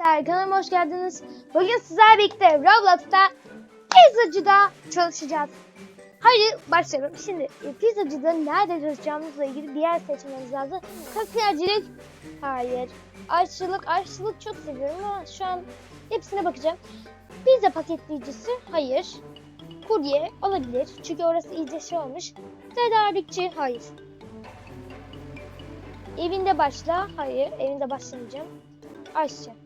arkadaşlar kanalıma hoş geldiniz. Bugün sizlerle birlikte Roblox'ta pizzacıda çalışacağız. Haydi başlayalım. Şimdi e, pizzacıda nerede çalışacağımızla ilgili bir yer seçmemiz lazım. Kasiyercilik? Hayır. Aşçılık? Aşçılık çok seviyorum ama şu an hepsine bakacağım. Pizza paketleyicisi? Hayır. Kurye? Olabilir. Çünkü orası iyice şey olmuş. Tedarikçi? Hayır. Evinde başla? Hayır. Evinde başlamayacağım. Aşçı.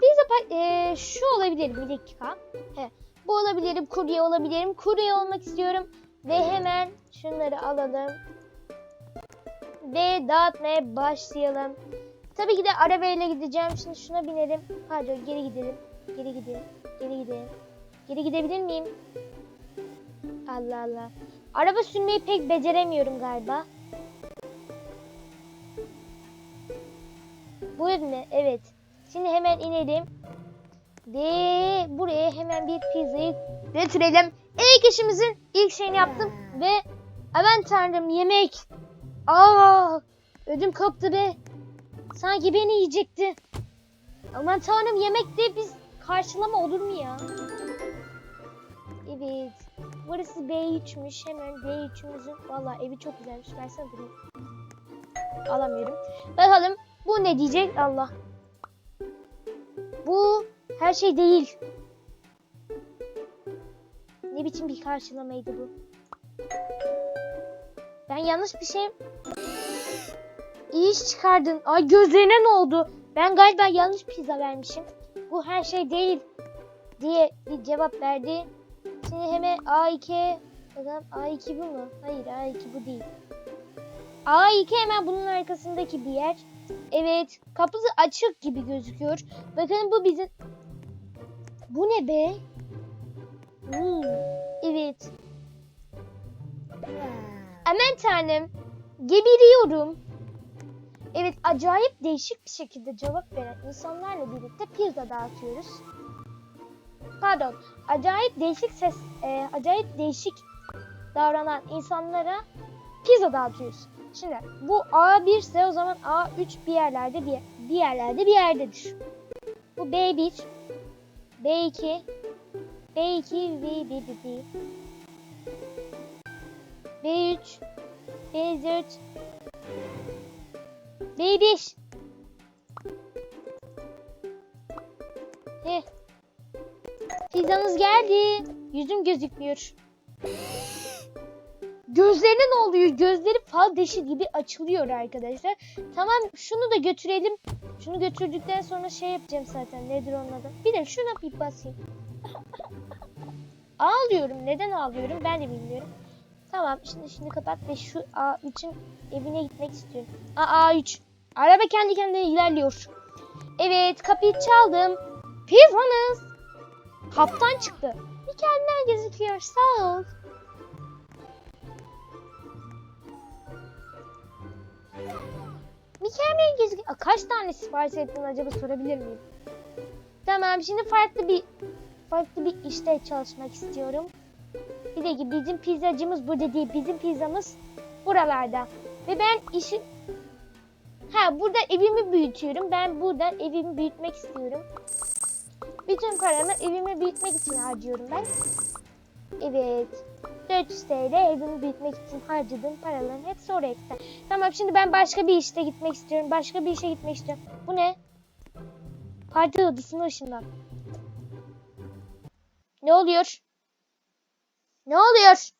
Pizza eee, şu olabilir bir dakika. He. Bu olabilirim, kurye olabilirim. Kurye olmak istiyorum. Ve hemen şunları alalım. Ve dağıtmaya başlayalım. Tabii ki de arabayla gideceğim. Şimdi şuna binelim. Pardon geri gidelim. Geri gidelim. Geri gidelim. Geri gidebilir miyim? Allah Allah. Araba sürmeyi pek beceremiyorum galiba. Bu ev mi? Evet. Şimdi hemen inelim. Ve buraya hemen bir pizzayı götürelim. İlk işimizin ilk şeyini yaptım ve aman tanrım yemek. Aa, ödüm koptu be. Sanki beni yiyecekti. Aman tanrım yemekte biz karşılama olur mu ya? Evet. Burası B3'müş. Hemen B3'ümüzün. Valla evi çok güzelmiş. Versene durayım. Alamıyorum. Bakalım bu ne diyecek? Allah. Bu her şey değil. Ne biçim bir karşılamaydı bu? Ben yanlış bir şey... İyi iş çıkardın. Ay gözlerine ne oldu? Ben galiba yanlış pizza vermişim. Bu her şey değil diye bir cevap verdi. Şimdi hemen A2 bakalım A2 bu mu? Hayır A2 bu değil. A2 hemen bunun arkasındaki bir yer. Evet kapısı açık gibi gözüküyor. Bakın bu bizim... Bu ne be? Hmm, evet. Aman tanrım. Geberiyorum. Evet acayip değişik bir şekilde cevap veren insanlarla birlikte pizza dağıtıyoruz. Pardon. Acayip değişik ses, e, acayip değişik davranan insanlara pizza dağıtıyoruz. Şimdi bu A1 ise o zaman A3 bir yerlerde bir, bir yerlerde bir yerdedir. Bu B1, B2, B2 ve B, B, B. B3, B4, B5. Heh. Pizzanız geldi. Yüzüm gözükmüyor. Gözlerine ne oluyor? Gözleri fal deşi gibi açılıyor arkadaşlar. Tamam şunu da götürelim. Şunu götürdükten sonra şey yapacağım zaten. Nedir onun adı? Bir de şuna bir basayım. ağlıyorum. Neden ağlıyorum? Ben de bilmiyorum. Tamam şimdi şimdi kapat ve şu A3'ün evine gitmek istiyorum. Aa, A3. Araba kendi kendine ilerliyor. Evet kapıyı çaldım. Pizzanız. Kaptan çıktı. Mükemmel gözüküyor. Sağ ol. Mükemmel gözüküyor. Aa, Kaç tane sipariş ettin acaba sorabilir miyim? Tamam şimdi farklı bir farklı bir işte çalışmak istiyorum. Bir de ki bizim pizzacımız burada değil. Bizim pizzamız buralarda. Ve ben işi... Ha burada evimi büyütüyorum. Ben buradan evimi büyütmek istiyorum. Bütün paramı evimi büyütmek için harcıyorum ben. Evet. 400 TL evimi büyütmek için harcadığım paraların hepsi oraya gitti. Tamam şimdi ben başka bir işte gitmek istiyorum. Başka bir işe gitmek istiyorum. Bu ne? Parti odasına ışınlan. Ne oluyor? Ne oluyor?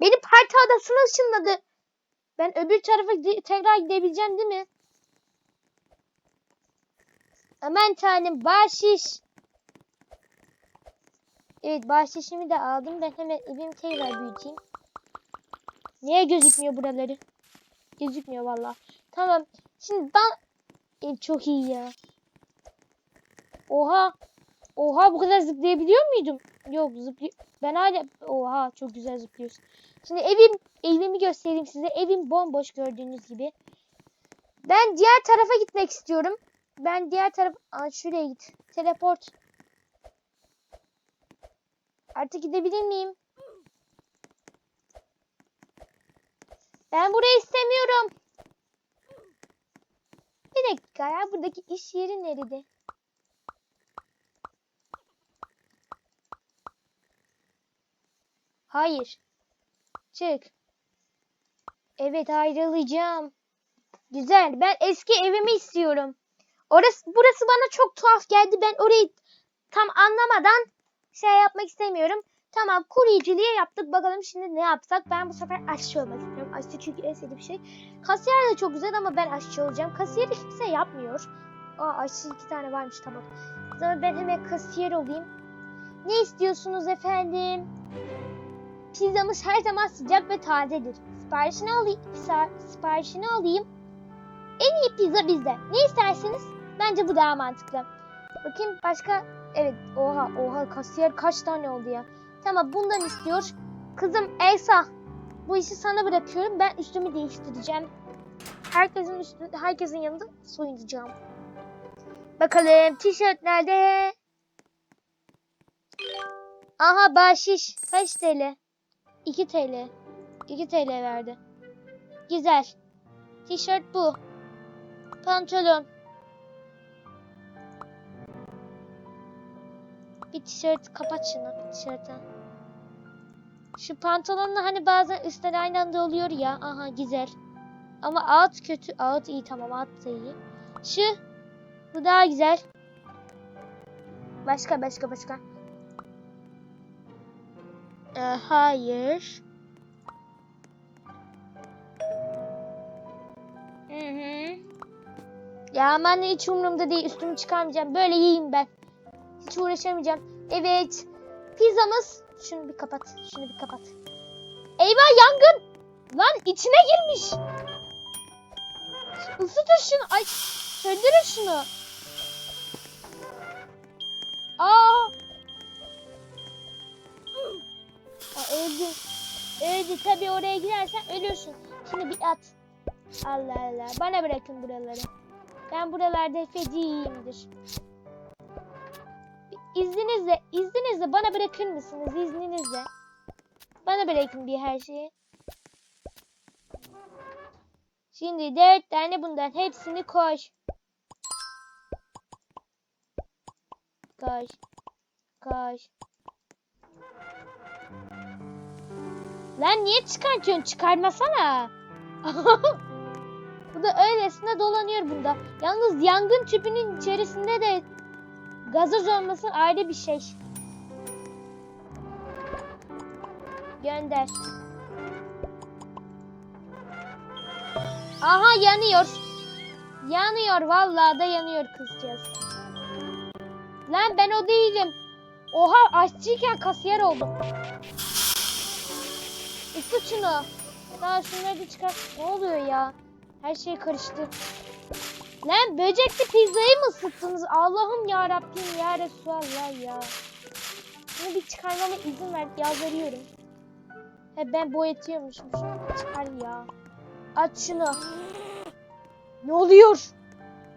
Beni parti adasına ışınladı. Ben öbür tarafa tekrar gidebileceğim değil mi? Aman tanrım bahşiş. Evet bahşişimi de aldım. Ben hemen evimi tekrar büyüteyim. Niye gözükmüyor buraları? Gözükmüyor valla. Tamam. Şimdi ben... Ev çok iyi ya. Oha. Oha bu kadar zıplayabiliyor muydum? Yok zıplay... Ben hala... Oha çok güzel zıplıyorsun. Şimdi evim... Evimi göstereyim size. Evim bomboş gördüğünüz gibi. Ben diğer tarafa gitmek istiyorum. Ben diğer taraf... Aa, şuraya git. Teleport. Artık gidebilir miyim? Ben burayı istemiyorum. Bir dakika ya buradaki iş yeri nerede? Hayır. Çık. Evet ayrılacağım. Güzel. Ben eski evimi istiyorum. Orası, burası bana çok tuhaf geldi. Ben orayı tam anlamadan şey yapmak istemiyorum. Tamam kuryeciliği yaptık. Bakalım şimdi ne yapsak? Ben bu sefer aşçı olmak istiyorum. Aşçı çünkü en sevdiğim şey. Kasiyer de çok güzel ama ben aşçı olacağım. Kasiyeri kimse yapmıyor. Aa aşçı iki tane varmış tamam. Zaman ben hemen kasiyer olayım. Ne istiyorsunuz efendim? Pizzamız her zaman sıcak ve tazedir. Siparişini alayım. Siparişini alayım. En iyi pizza bizde. Ne istersiniz? Bence bu daha mantıklı. Bakayım başka. Evet oha oha kasiyer kaç tane oldu ya. Tamam bundan istiyor. Kızım Elsa bu işi sana bırakıyorum. Ben üstümü değiştireceğim. Herkesin üstü, herkesin yanında soyunacağım. Bakalım tişört nerede? Aha bahşiş. Kaç TL? 2 TL. 2 TL verdi. Güzel. Tişört bu. Pantolon. Bir tişört kapat şunu tişörtü. Şu pantolonla hani bazen üstten aynı anda oluyor ya. Aha güzel. Ama alt kötü. Alt iyi tamam alt da iyi. Şu. Bu daha güzel. Başka başka başka. Ee, hayır. Hı hı. Ya aman hiç umurumda değil. Üstümü çıkarmayacağım. Böyle yiyeyim ben. Hiç uğraşamayacağım. Evet. Pizzamız. Şunu bir kapat. Şunu bir kapat. Eyvah yangın. Lan içine girmiş. Isıtın şunu. Ay söndürün şunu. Aa. Aa öldü. Öldü. Tabii oraya girersen ölürsün. Şimdi bir at. Allah Allah. Bana bırakın buraları. Ben buralarda feciyimdir. İzninizle, izninizle bana bırakır mısınız? İzninizle. Bana bırakın bir her şeyi. Şimdi dört tane bundan. Hepsini koş. Koş. Koş. Lan niye çıkartıyorsun? Çıkarmasana. Bu da öylesine dolanıyor bunda. Yalnız yangın tüpünün içerisinde de gazoz olması ayrı bir şey. Gönder. Aha yanıyor. Yanıyor vallahi da yanıyor kızcağız. Lan ben o değilim. Oha aşçıyken kasiyer oldum. Isıt şunu. Daha şunları bir çıkar. Ne oluyor ya? Her şey karıştı. Lan böcekli pizzayı mı ısıttınız? Allah'ım ya Rabbim ya Resulallah ya. Bunu bir çıkarmama izin ver. Yalvarıyorum. He ben boyatıyormuşum. Şunu çıkar ya. Aç şunu. Ne oluyor?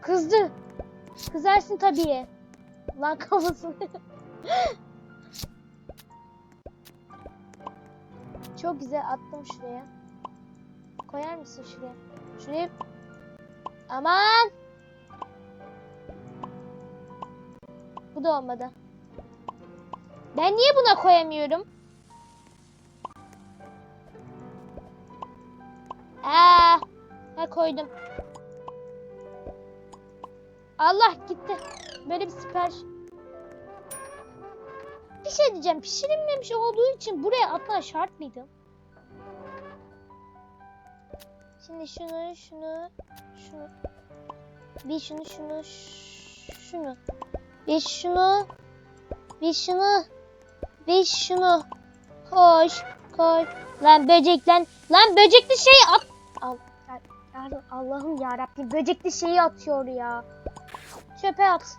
Kızdı. Kızarsın tabii. Lan kafasını. Çok güzel attım şuraya. Koyar mısın şuraya? Şuraya. Aman. Bu da olmadı. Ben niye buna koyamıyorum? Aa, ha koydum. Allah gitti. Böyle bir sipariş. Bir şey diyeceğim. Pişirilmemiş olduğu için buraya atma şart mıydı? Şimdi şunu, şunu, şunu. Bir şunu, şunu, şunu. Bir şunu, bir şunu, bir şunu. Koş, koş. Lan böcek lan. Lan böcekli şeyi at. Al, al- Allah'ım ya Rabbim böcekli şeyi atıyor ya. Çöpe at.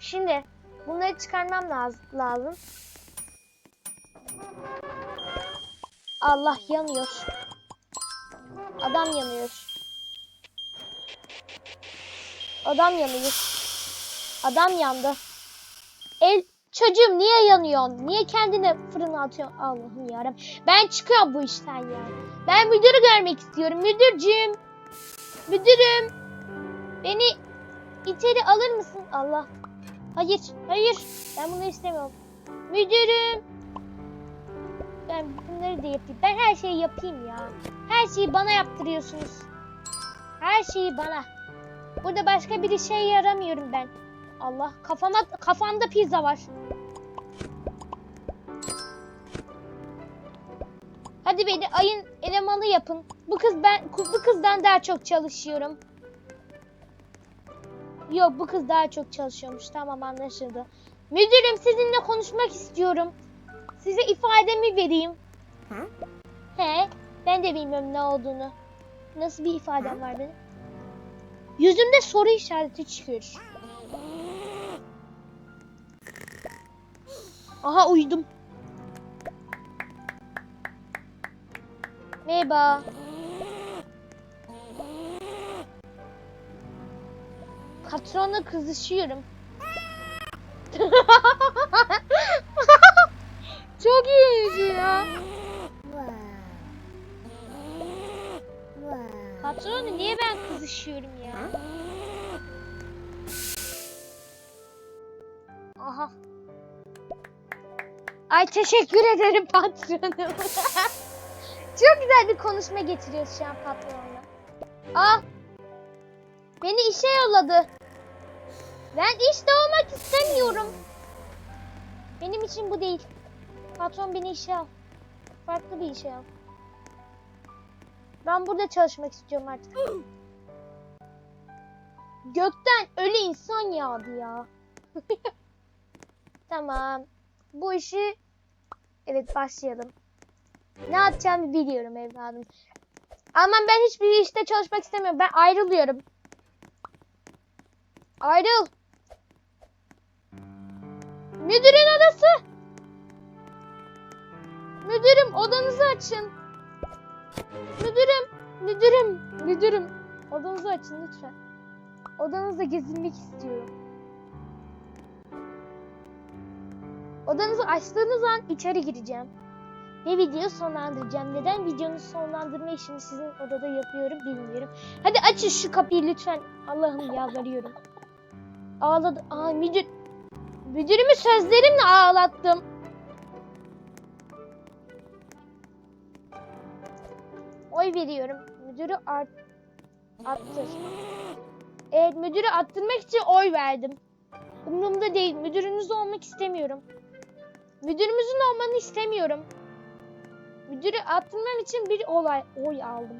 Şimdi bunları çıkarmam laz- lazım. Allah yanıyor. Adam yanıyor. Adam yanıyor. Adam yandı. El çocuğum niye yanıyorsun? Niye kendini fırına atıyorsun? Allah'ım yarabbim. Ben çıkıyorum bu işten ya. Ben müdürü görmek istiyorum. Müdürcüğüm. Müdürüm. Beni içeri alır mısın? Allah. Hayır, hayır. Ben bunu istemiyorum. Müdürüm. Ben bunları da yapayım. Ben her şeyi yapayım ya. Her şeyi bana yaptırıyorsunuz. Her şeyi bana. Burada başka bir işe yaramıyorum ben. Allah kafama kafamda pizza var. Hadi beni ayın elemanı yapın. Bu kız ben bu kızdan daha çok çalışıyorum. Yok bu kız daha çok çalışıyormuş. Tamam anlaşıldı. Müdürüm sizinle konuşmak istiyorum. Size ifademi vereyim. Hı? He, ben de bilmiyorum ne olduğunu. Nasıl bir ifadem var benim? Yüzümde soru işareti çıkıyor. Aha uyudum. Merhaba. Patronla kızışıyorum. Çok iyi ya. Patronla niye ben kızışıyorum ya? Aha. Ay teşekkür ederim patronum. Çok güzel bir konuşma getiriyoruz şu an patronla. Aa. Beni işe yolladı. Ben işte olmak istemiyorum. Benim için bu değil. Patron beni işe al. Farklı bir işe al. Ben burada çalışmak istiyorum artık. Gökten ölü insan yağdı ya. tamam. Bu işi evet başlayalım. Ne yapacağımı biliyorum evladım. Ama ben hiçbir işte çalışmak istemiyorum. Ben ayrılıyorum. Ayrıl. Müdürün odası. Müdürüm odanızı açın. Müdürüm, müdürüm, müdürüm. Odanızı açın lütfen. Odanızda gezinmek istiyorum. Odanızı açtığınız an içeri gireceğim. Ve videoyu sonlandıracağım. Neden videonun sonlandırma işini sizin odada yapıyorum bilmiyorum. Hadi açın şu kapıyı lütfen. Allah'ım yalvarıyorum. Ağladı. Aa müdür. Müdürümü sözlerimle ağlattım. Oy veriyorum. Müdürü art attır. Evet müdürü attırmak için oy verdim. Umurumda değil. Müdürünüz olmak istemiyorum. Müdürümüzün olmanı istemiyorum. Müdürü attırmam için bir olay oy aldım.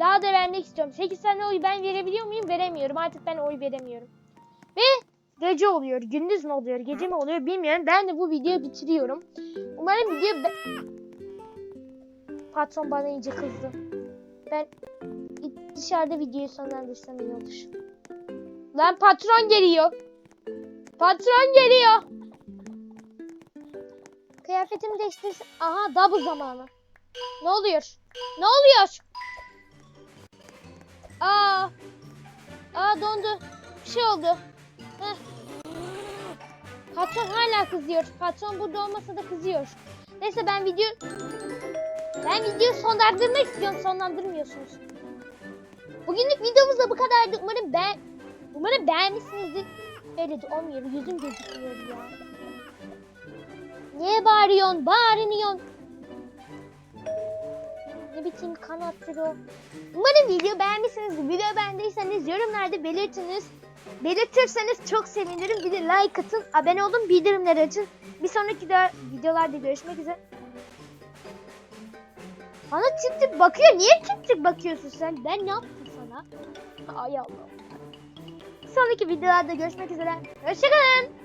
Daha da vermek istiyorum. 8 tane oy ben verebiliyor muyum? Veremiyorum. Artık ben oy veremiyorum. Ve gece oluyor. Gündüz mü oluyor? Gece mi oluyor bilmiyorum. Ben de bu videoyu bitiriyorum. Umarım video Patron bana iyice kızdı. Ben dışarıda videoyu sonlandırsam iyi olur. Lan patron geliyor. Patron geliyor. Kıyafetimi değiştirsin. Aha double zamanı. Ne oluyor? Ne oluyor? Aa. Aa dondu. Bir şey oldu. Heh. Patron hala kızıyor. Patron burada olmasa da kızıyor. Neyse ben video ben videoyu sonlandırmak istiyorum. Sonlandırmıyorsunuz. Bugünlük videomuz da bu kadardı. Umarım ben umarım beğenmişsinizdir. Öyle de olmuyor. Yüzüm gözükmüyor ya. Niye bağırıyorsun? Bağırıyorsun. Ne biçim kanattır o. Umarım video beğenmişsinizdir. Video beğendiyseniz yorumlarda belirtiniz. Belirtirseniz çok sevinirim. Bir de like atın, abone olun, bildirimleri açın. Bir sonraki de videolarda görüşmek üzere. Bana tip tip bakıyor. Niye tip tip bakıyorsun sen? Ben ne yaptım sana? Ay Allah. Sonraki videolarda görüşmek üzere. Hoşçakalın.